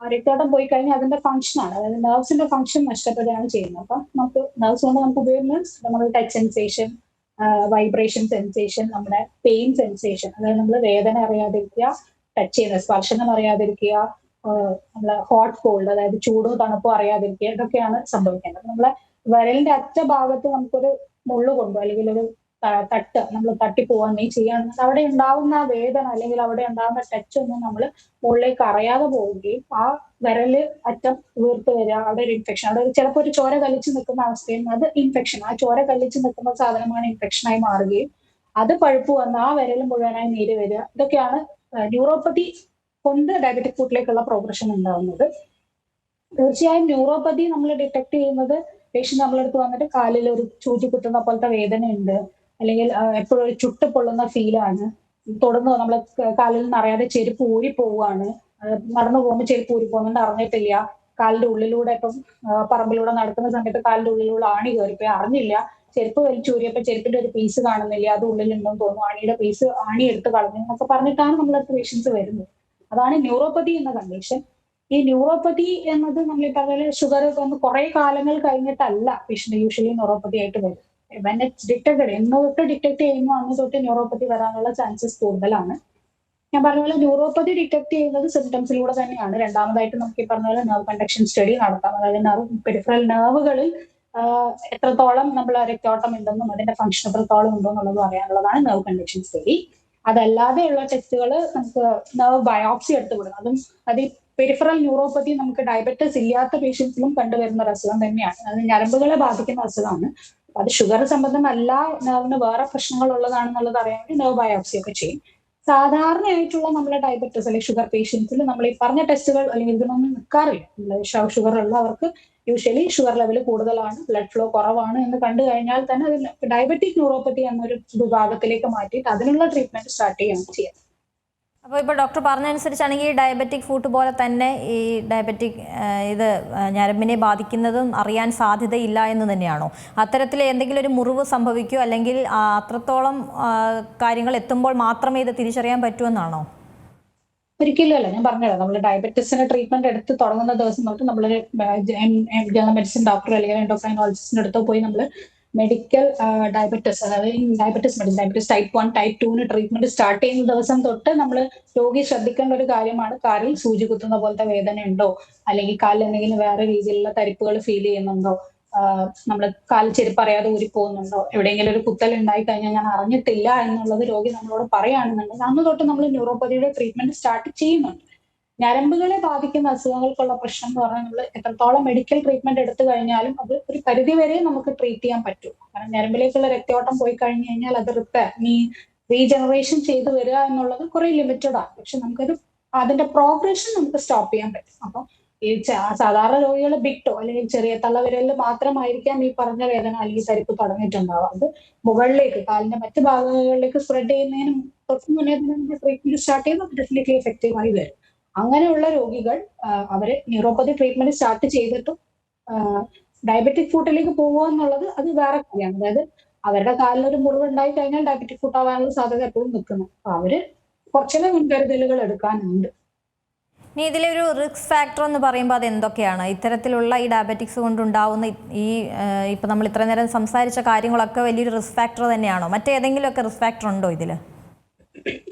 [SPEAKER 2] രക്തോട്ടം പോയി കഴിഞ്ഞാൽ അതിന്റെ ഫംഗ്ഷൻ ആണ്. അതായത് നെർവ്സിന്റെ ഫംഗ്ഷൻ നഷ്ടപ്പെടുകയാണ് ചെയ്യുന്നത്. അപ്പം നമുക്ക് നെർവ്സ് കൊണ്ട് നമുക്ക് ഉപയോഗിക്കുന്നത് നമ്മുടെ ടച്ച് സെൻസേഷൻ വൈബ്രേഷൻ സെൻസേഷൻ നമ്മുടെ പെയിൻ സെൻസേഷൻ അതായത് നമ്മൾ വേദന അറിയാതിരിക്കുക ടച്ച് ചെയ്യുന്ന സ്പർശനം അറിയാതിരിക്കുക നമ്മളെ ഹോട്ട് കോൾഡ് അതായത് ചൂടോ തണുപ്പോ അറിയാതിരിക്കുക ഇതൊക്കെയാണ് സംഭവിക്കേണ്ടത്. നമ്മളെ വിരലിന്റെ അറ്റ ഭാഗത്ത് നമുക്കൊരു മുള്ളു കൊണ്ടു അല്ലെങ്കിൽ ഒരു തട്ട് നമ്മൾ തട്ടിപ്പോവാൻ നീ ചെയ്യണം. അവിടെ ഉണ്ടാവുന്ന വേദന അല്ലെങ്കിൽ അവിടെ ഉണ്ടാവുന്ന ടച്ച് ഒന്നും നമ്മൾ മുകളിലേക്ക് അറിയാതെ പോവുകയും ആ വിരൽ അറ്റം വീർത്ത് വരിക അവിടെ ഒരു ഇൻഫെക്ഷൻ അവിടെ ചിലപ്പോൾ ഒരു ചോര കലിച്ച് നിൽക്കുന്ന അവസ്ഥയും അത് ഇൻഫെക്ഷൻ ആ ചോര കലിച്ച് നിൽക്കുന്ന സാധനമാണ് ഇൻഫെക്ഷനായി മാറുകയും അത് പഴുപ്പ് വന്ന് ആ വിരൽ മുഴുവനായി നീര് വരിക. ഇതൊക്കെയാണ് ന്യൂറോപ്പതി കൊണ്ട് ഡയബറ്റിക് ഫുഡിലേക്കുള്ള പ്രോഗ്രഷൻ ഉണ്ടാവുന്നത്. തീർച്ചയായും ന്യൂറോപ്പതി നമ്മൾ ഡിറ്റക്ട് ചെയ്യുന്നത് പേഷ്യൻ നമ്മളെടുത്ത് വന്നിട്ട് കാലിൽ ഒരു ചൂചി കുത്തുന്ന പോലത്തെ വേദന ഉണ്ട് അല്ലെങ്കിൽ എപ്പോഴും ഒരു ചുട്ട് പൊള്ളുന്ന ഫീലാണ് തുടർന്ന് നമ്മൾ കാലിൽ നിന്ന് അറിയാതെ ചെരുപ്പ് ഊരി പോവുകയാണ്. നടന്നു പോകുമ്പോൾ ചെരുപ്പ് ഊരി പോകുന്നുണ്ട് അറിഞ്ഞിട്ടില്ല. കാലിന്റെ ഉള്ളിലൂടെ ഇപ്പം പറമ്പിലൂടെ നടക്കുന്ന സമയത്ത് കാലിന്റെ ഉള്ളിലൂടെ ആണി കയറിപ്പോയി അറിഞ്ഞില്ല. ചെരുപ്പ് വലിച്ചൂരിയപ്പോ ചെരുപ്പിന്റെ ഒരു പീസ് കാണുന്നില്ല. അത് ഉള്ളിലുണ്ടെന്ന് തോന്നുന്നു. ആണിയുടെ പീസ് ആണി എടുത്ത് കളഞ്ഞു എന്നൊക്കെ പറഞ്ഞിട്ടാണ് നമ്മളടുത്ത് പേഷ്യൻസ് വരുന്നത്. അതാണ് ന്യൂറോപ്പതി എന്ന കണ്ടീഷൻ ഈ ന്യൂറോപ്പതി എന്നത് നമ്മൾ ഈ ഷുഗർ വന്ന് കുറെ കാലങ്ങൾ കഴിഞ്ഞിട്ടല്ല പേഷ്യന്റ് യൂഷ്വലി ന്യൂറോപ്പതി ആയിട്ട് വരും വെൻ ഇറ്റ്സ് ഡിറ്റക്റ്റഡ് എന്ന് തൊട്ട് ഡിറ്റക്ട് ചെയ്യുമ്പോൾ അന്ന് തൊട്ട് ന്യൂറോപ്പതി വരാനുള്ള ചാൻസസ് കൂടുതലാണ്. ഞാൻ പറഞ്ഞ പോലെ ന്യൂറോപ്പതി ഡിറ്റക്ട് ചെയ്യുന്നത് സിംറ്റംസിലൂടെ തന്നെയാണ്. രണ്ടാമതായിട്ട് നമുക്ക് ഈ പറഞ്ഞ പോലെ നെർവ് കണ്ടക്ഷൻ സ്റ്റഡി നടത്താം. അതായത് നെർവ് പെരിഫറൽ നെർവുകളിൽ എത്രത്തോളം നമ്മൾ രക്തോട്ടം ഉണ്ടെന്നും അതിന്റെ ഫംഗ്ഷൻ എത്രത്തോളം ഉണ്ടോ എന്നുള്ളതും അറിയാനുള്ളതാണ് നെർവ് കണ്ടക്ഷൻ സ്റ്റഡി അതല്ലാതെയുള്ള ടെസ്റ്റുകൾ നമുക്ക് നെർവ് ബയോപ്സി എടുത്തു വിടണം അതും അത് പെരിഫറൽ ന്യൂറോപ്പതി നമുക്ക് ഡയബറ്റിസ് ഇല്ലാത്ത പേഷ്യൻസിലും കണ്ടുവരുന്ന ഒരു അസുഖം തന്നെയാണ്. അത് ഞരമ്പുകളെ ബാധിക്കുന്ന അസുഖമാണ്. അത് ഷുഗർ സംബന്ധമല്ല നെർവിന് വേറെ പ്രശ്നങ്ങൾ ഉള്ളതാണെന്നുള്ളത് അറിയാൻ വേണ്ടി നെർവ് ബയോപ്സി ഒക്കെ ചെയ്യും. സാധാരണയായിട്ടുള്ള നമ്മളെ ഡയബറ്റിസ് അല്ലെങ്കിൽ ഷുഗർ പേഷ്യൻസിൽ നമ്മൾ ഈ പറഞ്ഞ ടെസ്റ്റുകൾ അല്ലെങ്കിൽ ഇതിനൊന്നും നിൽക്കാറില്ല ഷുഗർ ഉള്ളവർക്ക് യൂഷ്വലി ഷുഗർ ലെവൽ കൂടുതലാണ് ബ്ലഡ് ഫ്ലോ കുറവാണ് എന്ന് കണ്ടു കഴിഞ്ഞാൽ തന്നെ അത് ഡയബറ്റിക് ന്യൂറോപ്പതി എന്നൊരു വിഭാഗത്തിലേക്ക് മാറ്റിയിട്ട് അതിനുള്ള ട്രീറ്റ്മെന്റ് സ്റ്റാർട്ട് ചെയ്യാണ് ചെയ്യുക
[SPEAKER 1] അപ്പോൾ ഇപ്പോൾ ഡോക്ടർ പറഞ്ഞതനുസരിച്ചാണെങ്കിൽ ഡയബറ്റിക് ഫുഡ് പോലെ തന്നെ ഈ ഡയബറ്റിക് ഇത് ഞരമ്പിനെ ബാധിക്കുന്നതും അറിയാൻ സാധ്യതയില്ല എന്ന് തന്നെയാണോ? അത്തരത്തിൽ എന്തെങ്കിലും ഒരു മുറിവ് സംഭവിക്കുമോ അല്ലെങ്കിൽ അത്രത്തോളം കാര്യങ്ങൾ എത്തുമ്പോൾ മാത്രമേ ഇത് തിരിച്ചറിയാൻ പറ്റുമെന്നാണോ
[SPEAKER 2] ഒരിക്കലും അല്ല. ഞാൻ പറഞ്ഞത് നമ്മൾ ഡയബറ്റീസിന് ട്രീറ്റ്മെന്റ് എടുത്ത് തുടങ്ങുന്ന ദിവസം തൊട്ട് നമ്മൾ ജനറൽ മെഡിസിൻ ഡോക്ടർ അല്ലെങ്കിൽ എൻഡോക്രൈനോളജിസ്റ്റിന്റെ അടുത്തോ പോയി നമ്മൾ മെഡിക്കൽ ഡയബറ്റിസ് അതായത് diabetes medicine diabetes type one type ടുവിന് ട്രീറ്റ്മെന്റ് സ്റ്റാർട്ട് ചെയ്യുന്ന ദിവസം തൊട്ട് നമ്മൾ രോഗി ശ്രദ്ധിക്കേണ്ട ഒരു കാര്യമാണ് കാലിൽ സൂചി കുത്തുന്ന പോലത്തെ വേദന ഉണ്ടോ? അല്ലെങ്കിൽ കാലിൽ എന്തെങ്കിലും വേറെ രീതിയിലുള്ള തരിപ്പുകൾ ഫീൽ ചെയ്യുന്നുണ്ടോ? നമ്മൾ കാൽ ചെരുപ്പ് അറിയാതെ ഊരി പോകുന്നുണ്ടോ? എവിടെയെങ്കിലും ഒരു കുത്തൽ ഉണ്ടായി കഴിഞ്ഞാൽ ഞാൻ അറിഞ്ഞിട്ടില്ല എന്നുള്ളത് രോഗി നമ്മളോട് പറയുകയാണെന്നുണ്ടെങ്കിൽ അന്ന് തൊട്ട് നമ്മൾ ന്യൂറോപ്പതിയുടെ ട്രീറ്റ്മെന്റ് സ്റ്റാർട്ട് ചെയ്യുന്നുണ്ട്. ഞരമ്പുകളെ ബാധിക്കുന്ന അസുഖങ്ങൾക്കുള്ള പ്രശ്നം എന്ന് പറഞ്ഞാൽ നമ്മൾ എത്രത്തോളം മെഡിക്കൽ ട്രീറ്റ്മെന്റ് എടുത്തു കഴിഞ്ഞാലും അത് ഒരു പരിധി വരെ നമുക്ക് ട്രീറ്റ് ചെയ്യാൻ പറ്റും. കാരണം ഞരമ്പിലേക്കുള്ള രക്തയോട്ടം പോയി കഴിഞ്ഞു കഴിഞ്ഞാൽ അത് റിപ്പയർ നീ റീജനറേഷൻ ചെയ്തു വരിക എന്നുള്ളത് കുറെ ലിമിറ്റഡ് ആണ്. പക്ഷെ നമുക്കത് അതിന്റെ പ്രോഗ്രഷൻ നമുക്ക് സ്റ്റോപ്പ് ചെയ്യാൻ പറ്റും. അപ്പം ഈ സാധാരണ രോഗികൾ ബിക്ടോ അല്ലെങ്കിൽ ചെറിയ തള്ളവിരലിൽ മാത്രമായിരിക്കാം ഈ പറഞ്ഞ വേദന അല്ലെങ്കിൽ തരിപ്പ് തുടങ്ങിയിട്ടുണ്ടാവുക. അത് മുകളിലേക്ക് കാലിന്റെ മറ്റു ഭാഗങ്ങളിലേക്ക് സ്പ്രെഡ് ചെയ്യുന്നതിന് തൊട്ട് മുന്നേ തന്നെ ട്രീറ്റ്മെന്റ് സ്റ്റാർട്ട് ചെയ്യുമ്പോൾ ഡെഫിനറ്റ്ലി എഫക്റ്റീവ് ആയി വരും. അങ്ങനെയുള്ള രോഗികൾ അവരെ ന്യൂറോപ്പതി ട്രീറ്റ്മെന്റ് സ്റ്റാർട്ട് ചെയ്തിട്ടും ഡയബറ്റിക് ഫുഡിലേക്ക് പോകുക എന്നുള്ളത് അത് വേറെ കാര്യമാണ്. അതായത് അവരുടെ കാലിൽ ഒരു മുറിവ് ഉണ്ടായി കഴിഞ്ഞാൽ ഡയബറ്റിക് ഫുഡ് ആവാനുള്ള സാധ്യത എപ്പോഴും നിൽക്കുന്നു. അപ്പൊ അവർ കുറച്ചിലെ മുൻകരുതലുകൾ എടുക്കാനുണ്ട്.
[SPEAKER 1] ഇനി ഇതിലൊരു റിസ്ക് ഫാക്ടർ എന്ന് പറയുമ്പോൾ അത് എന്തൊക്കെയാണ് ഇത്തരത്തിലുള്ള ഈ ഡയബറ്റിക്സ് കൊണ്ടുണ്ടാവുന്ന ഈ- ഇപ്പം നമ്മൾ ഇത്ര നേരം സംസാരിച്ച കാര്യങ്ങളൊക്കെ വലിയൊരു റിസ്ക് ഫാക്ടർ തന്നെയാണോ? മറ്റേതെങ്കിലുമൊക്കെ റിസ്ക് ഫാക്ടർ ഉണ്ടോ ഇതിൽ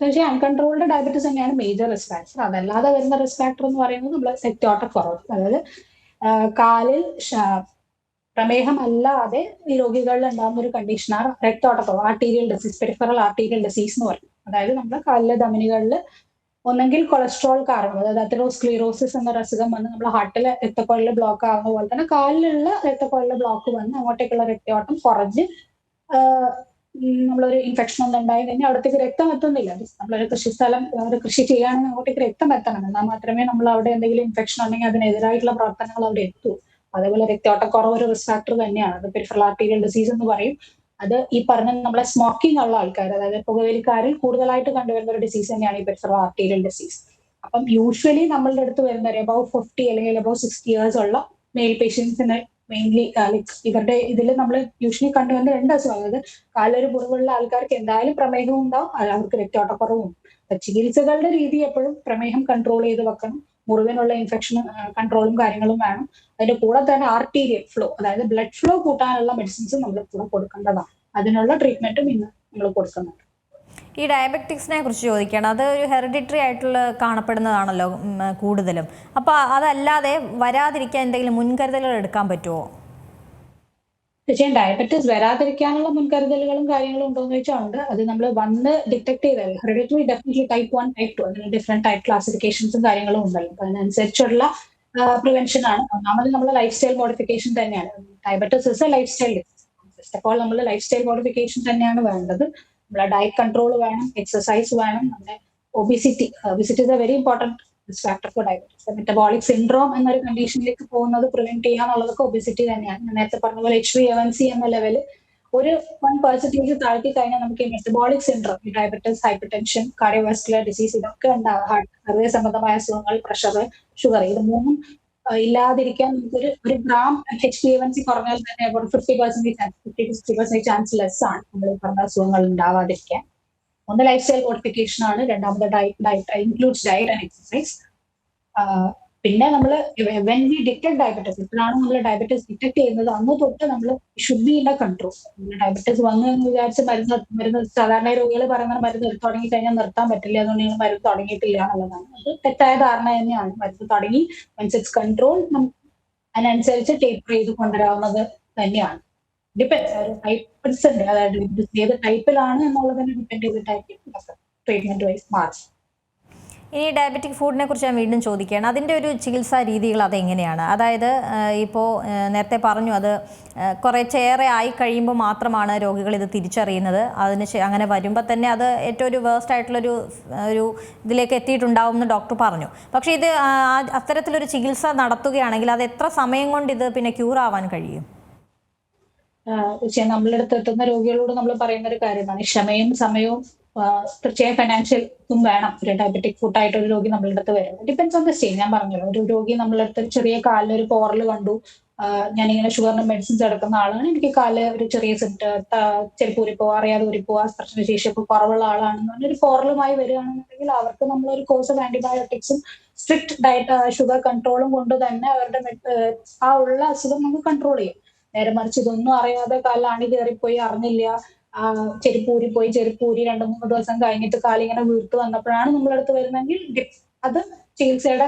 [SPEAKER 2] പക്ഷേ അൺകൺട്രോൾഡ് ഡയബറ്റീസ് തന്നെയാണ് മേജർ റിസ്ക് ഫാക്ടർ അതല്ലാതെ വരുന്ന റിസ്ക് ഫാക്ടർ എന്ന് പറയുന്നത് നമ്മൾ കുറവ്. അതായത് കാലിൽ പ്രമേഹം അല്ലാതെ ഈ രോഗികളിൽ ഉണ്ടാകുന്ന ഒരു കണ്ടീഷനാണ് രക്തോട്ടക്കുറവ് arterial disease peripheral arterial disease എന്ന് പറയും. അതായത് നമ്മുടെ കാലിലെ ധമനികളിൽ ഒന്നെങ്കിൽ കൊളസ്ട്രോൾ കാരണം അതായത് അതെറോസ്ക്ലീറോസിസ് എന്ന അസുഖം വന്ന് നമ്മുടെ ഹാർട്ടിലെ രക്തക്കുഴലിൽ ബ്ലോക്ക് ആകുന്ന പോലെ തന്നെ കാലിലുള്ള രക്തക്കുഴലിൽ ബ്ലോക്ക് വന്ന് അങ്ങോട്ടേക്കുള്ള രക്തയോട്ടം കുറഞ്ഞ് നമ്മളൊരു ഇൻഫെക്ഷൻ ഒന്നും ഉണ്ടായി കഴിഞ്ഞാൽ അവിടത്തേക്ക് രക്തം എത്തുന്നില്ല. നമ്മളൊരു കൃഷിസ്ഥലം ഒരു കൃഷി ചെയ്യുകയാണെങ്കിൽ അങ്ങോട്ടേക്ക് രക്തം എത്തണം. എന്നാൽ മാത്രമേ നമ്മൾ അവിടെ എന്തെങ്കിലും ഇൻഫെക്ഷൻ ഉണ്ടെങ്കിൽ അതിനെതിരായിട്ടുള്ള പ്രവർത്തനങ്ങൾ അവിടെ എത്തൂ. അതേപോലെ രക്തയോട്ടക്കുറവ് ഒരു റിസ്ക് ഫാക്ടർ തന്നെയാണ്. അത് പെരിഫറൽ ആർട്ടീരിയൽ ഡിസീസ് എന്ന് പറയും. അത് ഈ പറഞ്ഞ നമ്മളെ സ്മോക്കിംഗ് ഉള്ള ആൾക്കാർ അതായത് പുകവലിക്കാരിൽ കൂടുതലായിട്ട് കണ്ടുവരുന്ന ഒരു ഡിസീസ് തന്നെയാണ് ഈ പെരിഫറൽ ആർട്ടീരിയൽ ഡിസീസ് അപ്പം യൂഷ്വലി നമ്മളുടെ അടുത്ത് വരുന്ന ഒരു അബൌവ് ഫിഫ്റ്റി അല്ലെങ്കിൽ അബൌവ് സിക്സ്റ്റി ഇയേഴ്സ് ഉള്ള മെയിൽ പേഷ്യൻസിന് മെയിൻലി ലൈക്ക് ഇവരുടെ ഇതിൽ നമ്മൾ യൂഷ്വലി കണ്ടുവരുന്ന രണ്ട് അസുഖം അതായത് കാലൊരു മുറിവുള്ള ആൾക്കാർക്ക് എന്തായാലും പ്രമേഹവും ഉണ്ടാവും അവർക്ക് രക്തോട്ടക്കുറവും. ചികിത്സകളുടെ രീതി എപ്പോഴും പ്രമേഹം കൺട്രോൾ ചെയ്ത് വെക്കണം. മുറിവിനുള്ള ഇൻഫെക്ഷൻ കൺട്രോളും കാര്യങ്ങളും വേണം. അതിന്റെ കൂടെ തന്നെ ആർട്ടീരിയൽ ഫ്ലോ അതായത് ബ്ലഡ് ഫ്ലോ കൂട്ടാനുള്ള മെഡിസിൻസും നമ്മൾ കൂടെ കൊടുക്കേണ്ടതാണ്. അതിനുള്ള ട്രീറ്റ്മെന്റും ഇന്ന് നമ്മൾ കൊടുക്കുന്നുണ്ട്.
[SPEAKER 1] ഈ ഡയബറ്റിക്സിനെ കുറിച്ച് ചോദിക്കുകയാണ്. അത് ഒരു ഹെറിഡിറ്ററി ആയിട്ടുള്ള കാണപ്പെടുന്നതാണല്ലോ കൂടുതലും. അപ്പോൾ അതല്ലാതെ വരാതിരിക്കാൻ എന്തെങ്കിലും മുൻകരുതലുകൾ എടുക്കാൻ പറ്റുമോ
[SPEAKER 2] തീർച്ചയായും ഡയബറ്റിസ് വരാതിരിക്കാനുള്ള മുൻകരുതലുകളും കാര്യങ്ങളും ഉണ്ടോ എന്ന് ചോദിച്ചാൽ ഉണ്ട്. അത് നമ്മൾ വന്ന് ഡിറ്റക്ട് ചെയ്താൽ hereditary definitely type one type two അങ്ങനെ ഡിഫറെന്റ് ടൈപ്പ് ക്ലാസിഫിക്കേഷൻസും കാര്യങ്ങളും ഉണ്ടല്ലോ. അപ്പൊ അതിനനുസരിച്ചുള്ള പ്രിവെൻഷൻ ആണ്. ഒന്നാമത് നമ്മൾ ലൈഫ് സ്റ്റൈൽ മോഡിഫിക്കേഷൻ തന്നെയാണ്. Diabetes is a lifestyle first of all നമ്മൾ ലൈഫ് സ്റ്റൈൽ മോഡിഫിക്കേഷൻ തന്നെയാണ് വേണ്ടത്. നമ്മളെ ഡയറ്റ് കൺട്രോൾ വേണം എക്സസൈസ് വേണം നമ്മുടെ obesity obesity is a very important factor for diabetes metabolic syndrome എന്നൊരു കണ്ടീഷനിലേക്ക് പോകുന്നത് പ്രിവെന്റ് ചെയ്യാന്നുള്ളതൊക്കെ ഒബിസിറ്റി തന്നെയാണ്. ഞാൻ നേരത്തെ പറഞ്ഞ പോലെ H B A one C എന്ന ലെവൽ ഒരു വൺ പെർസെന്റേജ് താഴ്ത്തി കഴിഞ്ഞാൽ നമുക്ക് ഈ മെറ്റബോളിക് സിൻഡ്രോം ഈ diabetes hypertension cardiovascular disease ഇതൊക്കെ ഉണ്ടാവും ഹാർട്ട് ഹൃദയ സംബന്ധമായ അസുഖങ്ങൾ പ്രഷർ ഷുഗർ ഇത് മൂന്നും ഇല്ലാതിരിക്കാൻ നമുക്കൊരു ഒരു ഗ്രാം എച്ച് പി സി കുറഞ്ഞാൽ തന്നെ ഒരു fifty percentage chance fifty sixty percent chance less ആണ് നമ്മൾ പറഞ്ഞ അസുഖങ്ങൾ ഉണ്ടാവാതിരിക്കാൻ. ഒന്ന് ലൈഫ് സ്റ്റൈൽ മോഡിഫിക്കേഷൻ ആണ് രണ്ടാമത് diet diet includes diet and exercise പിന്നെ നമ്മൾ വെൻ വി ഡിറ്റക്ട് ഡയബറ്റീസ് ഇപ്പോഴാണ് നമ്മൾ ഡയബറ്റീസ് ഡിറ്റക്ട് ചെയ്യുന്നത്. അന്ന് തൊട്ട് നമ്മൾ should be in control diabetes വന്നു എന്ന് വിചാരിച്ച് മരുന്ന് മരുന്ന് സാധാരണ രോഗികൾ പറയുന്ന മരുന്ന് തുടങ്ങി കഴിഞ്ഞാൽ നിർത്താൻ പറ്റില്ല. അതുകൊണ്ട് മരുന്ന് തുടങ്ങിയിട്ടില്ല എന്നുള്ളതാണ്. അത് തെറ്റായ ധാരണ തന്നെയാണ്. മരുന്ന് തുടങ്ങി വൺസ് ഇറ്റ്സ് കൺട്രോൾ അതിനനുസരിച്ച് ടേപ്പർ ചെയ്ത് കൊണ്ടുവരാവുന്നത് തന്നെയാണ്. ഡിപ്പെൻസ് ഒരു ടൈപ്പ്സ് ഉണ്ട് അതായത് ഏത് ടൈപ്പിലാണ് എന്നുള്ളതിനെ ഡിപ്പെൻഡ് ചെയ്തിട്ടായിരിക്കും. ട്രീറ്റ്മെന്റ് വൈസ് മാറും
[SPEAKER 1] ഇനി ഡയബറ്റിക് ഫുഡിനെ കുറിച്ച് ഞാൻ വീണ്ടും ചോദിക്കുകയാണ്. അതിന്റെ ഒരു ചികിത്സാ രീതികൾ അതെങ്ങനെയാണ്? അതായത് ഇപ്പോൾ നേരത്തെ പറഞ്ഞു അത് കുറച്ചേറെ ആയി കഴിയുമ്പോൾ മാത്രമാണ് രോഗികൾ ഇത് തിരിച്ചറിയുന്നത്. അതിന് അങ്ങനെ വരുമ്പോൾ തന്നെ അത് ഏറ്റവും ഒരു വേസ്റ്റ് ആയിട്ടുള്ളൊരു ഒരു ഇതിലേക്ക് എത്തിയിട്ടുണ്ടാവും എന്ന് ഡോക്ടർ പറഞ്ഞു. പക്ഷേ ഇത് അത്തരത്തിലൊരു ചികിത്സ നടത്തുകയാണെങ്കിൽ അത് എത്ര സമയം കൊണ്ട് ഇത് പിന്നെ ക്യൂർ ആവാൻ കഴിയും?
[SPEAKER 2] നമ്മളെടുത്ത് എത്തുന്ന രോഗികളോട് നമ്മൾ പറയുന്ന ഒരു കാര്യമാണ്. ക്ഷമയും സമയവും തീർച്ചയായും ഫൈനാൻഷ്യൽ ഇതും വേണം. ഒരു ഡയബറ്റിക് ഫുഡായിട്ട് ഒരു രോഗി നമ്മളുടെ അടുത്ത് വരുന്നത്. ഡിപ്പെൻസ് ഓൺ ദ സ്റ്റേജ് ഞാൻ പറഞ്ഞല്ലോ. ഒരു രോഗി നമ്മളുടെ അടുത്ത് ചെറിയ കാലിൽ ഒരു പോറൽ കണ്ടു. ഞാനിങ്ങനെ ഷുഗറിന് മെഡിസിൻസ് എടുക്കുന്ന ആളാണ്. എനിക്ക് കാൽ ഒരു ചെറിയ സിംറ്റ ചിലപ്പോൾ ഊരിപ്പോ അറിയാതെ ഊരിപ്പോ സ്പർശനശേഷി ഒക്കെ കുറവുള്ള ആളാണെന്ന് പറഞ്ഞ ഒരു പോറലുമായി വരികയാണെന്നുണ്ടെങ്കിൽ അവർക്ക് നമ്മൾ ഒരു കോഴ്സ് ഓഫ് ആന്റിബയോട്ടിക്സും സ്ട്രിക്ട് ഡയറ്റ് ഷുഗർ കൺട്രോളും കൊണ്ട് തന്നെ അവരുടെ ആ ഉള്ള അസുഖം നമുക്ക് കൺട്രോൾ ചെയ്യാം. നേരെ മറിച്ച് ഇതൊന്നും അറിയാതെ കാലാണി കയറിപ്പോയി അറിഞ്ഞില്ല. ചെരുപ്പൂരി പോയി ചെരുപ്പൂരി രണ്ടു മൂന്ന് ദിവസം കഴിഞ്ഞിട്ട് കാലിങ്ങനെ വീർത്ത് വന്നപ്പോഴാണ് നമ്മളടുത്ത് വരുന്നതെങ്കിൽ ഡി- അത് ചികിത്സയുടെ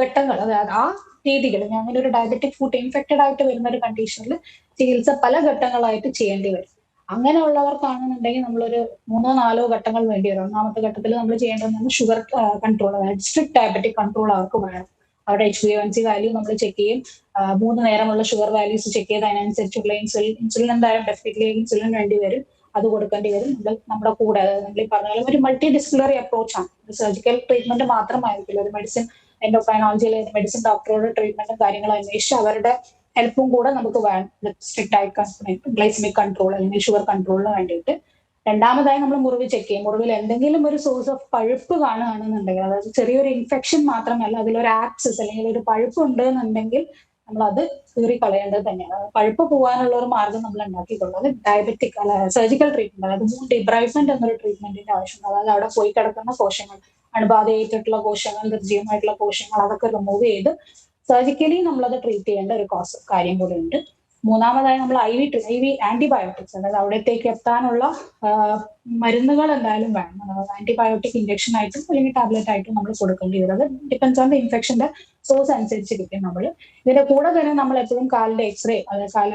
[SPEAKER 2] ഘട്ടങ്ങൾ അതായത് ആ രീതികൾ. അങ്ങനെ ഒരു ഡയബറ്റിക് ഫുഡ് ഇൻഫെക്റ്റഡ് ആയിട്ട് വരുന്ന ഒരു കണ്ടീഷനിൽ ചികിത്സ പല ഘട്ടങ്ങളായിട്ട് ചെയ്യേണ്ടി വരും. അങ്ങനെ അങ്ങനെയുള്ളവർക്കാണെന്നുണ്ടെങ്കിൽ നമ്മളൊരു മൂന്നോ നാലോ ഘട്ടങ്ങൾ വേണ്ടി വരും. ഒന്നാമത്തെ ഘട്ടത്തിൽ നമ്മൾ ചെയ്യേണ്ടത് ഷുഗർ കൺട്രോൾ അതായത് സ്ട്രിക്ട് ഡയബറ്റിക് കൺട്രോൾ അവർക്ക് വേണം. അവരുടെ H B one C value നമ്മൾ ചെക്ക് ചെയ്യും. മൂന്ന് നേരമുള്ള ഷുഗർ വാല്യൂസ് ചെക്ക് ചെയ്ത് അതിനനുസരിച്ചുള്ള ഇൻസുലിൻ ഇൻസുലിൻ എന്തായാലും ഡെഫിനറ്റ്ലി ഇൻസുലിൻ വേണ്ടി വരും. അത് കൊടുക്കേണ്ടി വരും. നമ്മൾ നമ്മുടെ കൂടെ അതായത് നമ്മൾ ഈ പറഞ്ഞ പോലെ ഒരു മൾട്ടി അപ്രോച്ച് ആണ്. സർജിക്കൽ ട്രീറ്റ്മെന്റ് മാത്രമായിരിക്കില്ല. ഒരു മെഡിസിൻ എൻഡോഫൈനോളജിയിലെ മെഡിസിൻ ഡോക്ടറോട് ട്രീറ്റ്മെന്റും കാര്യങ്ങളും അന്വേഷിച്ച് അവരുടെ ഹെൽപ്പും കൂടെ നമുക്ക് വേണം. സ്ട്രിക്റ്റ് ആയി ഗ്ലൈസമിക് കൺട്രോൾ അല്ലെങ്കിൽ ഷുഗർ കൺട്രോളിന് വേണ്ടിയിട്ട്. രണ്ടാമതായി നമ്മൾ മുറിവ് ചെക്ക് ചെയ്യും. മുറിവിൽ എന്തെങ്കിലും ഒരു സോഴ്സ് ഓഫ് പഴുപ്പ് കാണുകയാണെന്നുണ്ടെങ്കിൽ അതായത് ചെറിയൊരു ഇൻഫെക്ഷൻ മാത്രമല്ല അതിലൊരു ആക്സസ് അല്ലെങ്കിൽ ഒരു പഴുപ്പ് ഉണ്ട് എന്നുണ്ടെങ്കിൽ നമ്മൾ അത് കീറി കളയേണ്ടത് തന്നെയാണ് പഴുപ്പ് പോകാനുള്ള ഒരു മാർഗം നമ്മൾ ഉണ്ടാക്കിയിട്ടുള്ളത് ഡയബറ്റിക് അല്ല സർജിക്കൽ ട്രീറ്റ്മെന്റ് അതായത് മൂൺ ഡിബ്രൈഫ്മെന്റ് എന്നൊരു ട്രീറ്റ്മെന്റിന്റെ ആവശ്യമുണ്ട്. അതായത് അവിടെ പോയി കിടക്കുന്ന കോശങ്ങൾ അണുബാധയായിട്ടുള്ള കോശങ്ങൾ നിർജീവമായിട്ടുള്ള കോശങ്ങൾ അതൊക്കെ റിമൂവ് ചെയ്ത് സർജിക്കലി നമ്മളത് ട്രീറ്റ് ചെയ്യേണ്ട ഒരു കാര്യം കൂടെ ഉണ്ട് മൂന്നാമതായി നമ്മൾ I V I V antibiotics അതായത് അവിടത്തേക്ക് എത്താനുള്ള മരുന്നുകൾ എന്തായാലും വേണം. ആന്റിബയോട്ടിക് ഇഞ്ചക്ഷൻ ആയിട്ടും അല്ലെങ്കിൽ ടാബ്ലറ്റ് ആയിട്ടും നമ്മൾ കൊടുക്കേണ്ടി വരും. അത് ഡിപ്പെൻസ് ഓൺ ദ ഇൻഫെക്ഷന്റെ സോഴ്സ് അനുസരിച്ചിരിക്കും നമ്മൾ ഇതിന്റെ കൂടെ തന്നെ നമ്മൾ എപ്പോഴും കാലിന്റെ എക്സ്റേ അതായത് കാല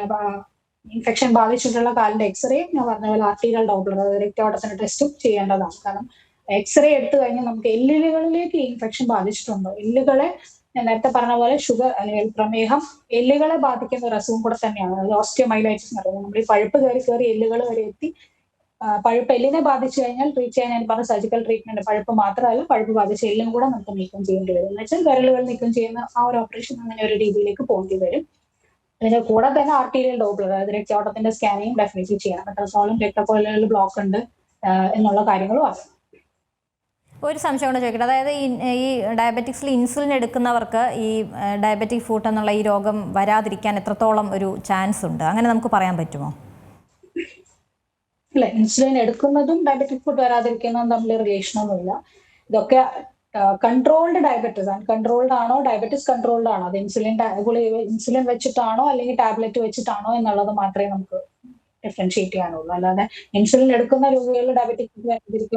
[SPEAKER 2] ഇൻഫെക്ഷൻ ബാധിച്ചിട്ടുള്ള കാലിന്റെ എക്സ്റേ ഞാൻ പറഞ്ഞ പോലെ ആർട്ടീരിയൽ ഡോപ്ലർ അതായത് രക്തയോട്ടത്തിന്റെ ടെസ്റ്റും ചെയ്യേണ്ടതാണ്. കാരണം എക്സ്റേ എടുത്തു കഴിഞ്ഞാൽ നമുക്ക് എല്ലുകളിലേക്ക് ഇൻഫെക്ഷൻ ബാധിച്ചിട്ടുണ്ടോ? എല്ലുകളെ ഞാൻ നേരത്തെ പറഞ്ഞ പോലെ ഷുഗർ അല്ലെങ്കിൽ പ്രമേഹം എല്ലുകളെ ബാധിക്കുന്ന ഒരു അസുഖം കൂടെ തന്നെയാണ്. ഓസ്റ്റിയോമൈലൈറ്റിസ് എന്ന് പറയുന്നത്. നമ്മൾ ഈ പഴുപ്പ് കയറി കയറി എല്ലുകൾ വരെ എത്തി. പഴുപ്പ് എല്ലിനെ ബാധിച്ചു കഴിഞ്ഞാൽ ട്രീറ്റ് ചെയ്യാൻ ഞാൻ പറഞ്ഞ സർജിക്കൽ ട്രീറ്റ്മെന്റ് പഴുപ്പ് മാത്രമല്ല പഴുപ്പ് ബാധിച്ച എല്ലും കൂടെ നമുക്ക് നീക്കം ചെയ്യേണ്ടി വരും. എന്ന് വെച്ചാൽ വിരലുകൾ നീക്കം ചെയ്യുന്ന ആ ഒരു ഓപ്പറേഷൻ അങ്ങനെ ഒരു രീതിയിലേക്ക് പോകേണ്ടി വരും. അതിന്റെ കൂടെ തന്നെ ആർട്ടീരിയൽ ഡോബിൾ അതായത് രക്തയോട്ടത്തിന്റെ സ്കാനിങ് ഡെഫിനറ്റ്ലി ചെയ്യണം. എത്രത്തോളം രക്തക്കൊലകളിൽ ബ്ലോക്ക് ഉണ്ട് എന്നുള്ള കാര്യങ്ങളും അറിയാം
[SPEAKER 1] ഒരു സംശയം കൂടെ ചോദിക്കട്ടെ. അതായത് ഈ ഡയബറ്റിക്സിൽ ഇൻസുലിൻ എടുക്കുന്നവർക്ക് ഈ ഡയബറ്റിക് ഫൂട്ട് എന്നുള്ള ഈ രോഗം വരാതിരിക്കാൻ എത്രത്തോളം ഒരു ചാൻസ് ഉണ്ട്? അങ്ങനെ നമുക്ക് പറയാൻ പറ്റുമോ?
[SPEAKER 2] ഇല്ല ഇൻസുലിൻ എടുക്കുന്നതും ഡയബറ്റിക് ഫുഡ് വരാതിരിക്കുന്നതും തമ്മിൽ റിലേഷൻ ഒന്നുമില്ല. ഇതൊക്കെ കൺട്രോൾഡ് ഡയബറ്റിസ് കൺട്രോൾഡ് ആണോ. ഡയബറ്റിസ് കൺട്രോൾഡ് ആണോ? അത് ഇൻസുലിൻ ഇൻസുലിൻ വെച്ചിട്ടാണോ അല്ലെങ്കിൽ ടാബ്ലറ്റ് വെച്ചിട്ടാണോ എന്നുള്ളത് മാത്രമേ നമുക്ക് ഡിഫറൻഷിയേറ്റ് ചെയ്യാനുള്ളൂ. അല്ലാതെ ഇൻസുലിൻ എടുക്കുന്ന രോഗികൾ ഡയബറ്റിക് ഫുഡ്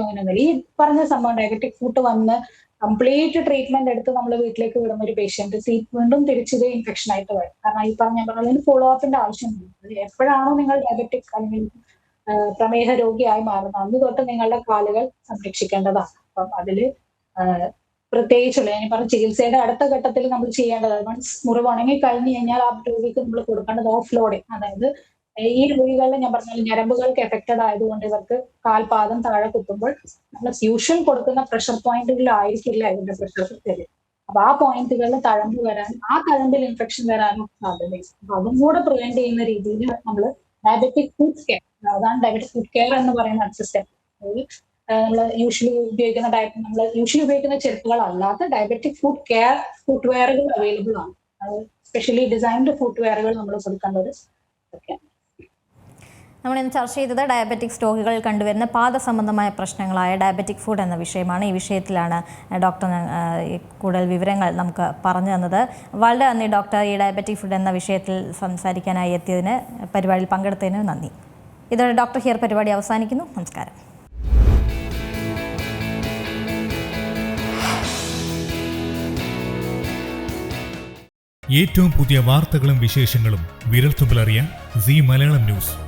[SPEAKER 2] അങ്ങനെയൊന്നുമില്ല ഈ പറഞ്ഞ സംഭവം ഡയബറ്റിക് ഫുഡ് വന്ന് കംപ്ലീറ്റ് ട്രീറ്റ്മെന്റ് എടുത്ത് നമ്മൾ വീട്ടിലേക്ക് വിടുന്ന ഒരു പേഷ്യന്റ് വീണ്ടും തിരിച്ചത് ഇൻഫെക്ഷൻ ആയിട്ട് വരും. കാരണം ഈ പറഞ്ഞ പറഞ്ഞതിന് ഫോളോ അപ്പിന്റെ ആവശ്യമുണ്ട് എപ്പോഴാണോ നിങ്ങൾ ഡയബറ്റിക് അല്ലെങ്കിൽ പ്രമേഹ രോഗിയായി മാറുന്നത് അന്ന് തൊട്ട് നിങ്ങളുടെ കാലുകൾ സംരക്ഷിക്കേണ്ടതാണ്. അപ്പം അതിൽ ആ, പ്രത്യേകിച്ചുള്ള ഞാൻ പറഞ്ഞ ചികിത്സയുടെ അടുത്ത ഘട്ടത്തിൽ നമ്മൾ ചെയ്യേണ്ടത് മീൻസ് മുറിവ് ഉണങ്ങി കഴിഞ്ഞു കഴിഞ്ഞാൽ ആ രോഗിക്ക് നമ്മൾ കൊടുക്കേണ്ടത് ഓഫ് ലോഡിങ് അതായത് ഈ രോഗികളിൽ ഞാൻ പറഞ്ഞ ഞരമ്പുകൾക്ക് എഫക്റ്റഡ് ആയതുകൊണ്ട് ഇവർക്ക് കാൽപാദം താഴെ കുത്തുമ്പോൾ നമ്മൾ ഫ്യൂഷൻ കൊടുക്കുന്ന പ്രഷർ പോയിന്റുകളിലായിരിക്കില്ല ഇതിന്റെ പ്രഷർ തരും അപ്പൊ ആ പോയിന്റുകളിൽ തഴമ്പ് വരാൻ ആ തഴമ്പിൽ ഇൻഫെക്ഷൻ വരാനും സാധ്യതയുണ്ട്. അപ്പൊ അതും കൂടെ പ്രിവെന്റ് ചെയ്യുന്ന രീതിയിൽ നമ്മൾ ഡയബറ്റിക് ഫുഡ് കെയർ അതാണ് ഡയബറ്റിക് ഫുഡ് കെയർ എന്ന് പറയുന്ന അടുത്ത സ്റ്റെപ്പ് നമ്മൾ യൂഷ്വലി ഉപയോഗിക്കുന്ന ഡയറ്റ് നമ്മൾ യൂഷ്വലി ഉപയോഗിക്കുന്ന ചെരുപ്പുകൾ അല്ലാത്ത ഡയബറ്റിക് ഫുഡ് കെയർ ഫുഡ് വെയറുകൾ അവൈലബിൾ ആണ്. സ്പെഷ്യലി ഡിസൈൻഡ് ഫുഡ് വെയറുകൾ നമ്മൾ കൊടുക്കേണ്ടത് ഒക്കെയാണ്
[SPEAKER 1] നമ്മൾ ഇന്ന് ചർച്ച ചെയ്തത് ഡയബറ്റിക്സ് സ്റ്റോക്കുകളിൽ കണ്ടുവരുന്ന പാദസംബന്ധമായ പ്രശ്നങ്ങളായ ഡയബറ്റിക് ഫുഡ് എന്ന വിഷയമാണ്. ഈ വിഷയത്തിലാണ് ഡോക്ടർ കൂടുതൽ വിവരങ്ങൾ നമുക്ക് പറഞ്ഞു തന്നത്. വളരെ നന്ദി ഡോക്ടർ ഈ ഡയബറ്റിക് ഫുഡ് എന്ന വിഷയത്തിൽ സംസാരിക്കാനായി എത്തിയതിന് പരിപാടിയിൽ പങ്കെടുത്തതിന് നന്ദി. ഇതോടെ ഡോക്ടർ ഹിയർ പരിപാടി അവസാനിക്കുന്നു. നമസ്കാരം.
[SPEAKER 3] ഏറ്റവും പുതിയ വാർത്തകളും വിശേഷങ്ങളും വിരൽത്തുമ്പിലറിയാൻ സി മലയാളം ന്യൂസ്.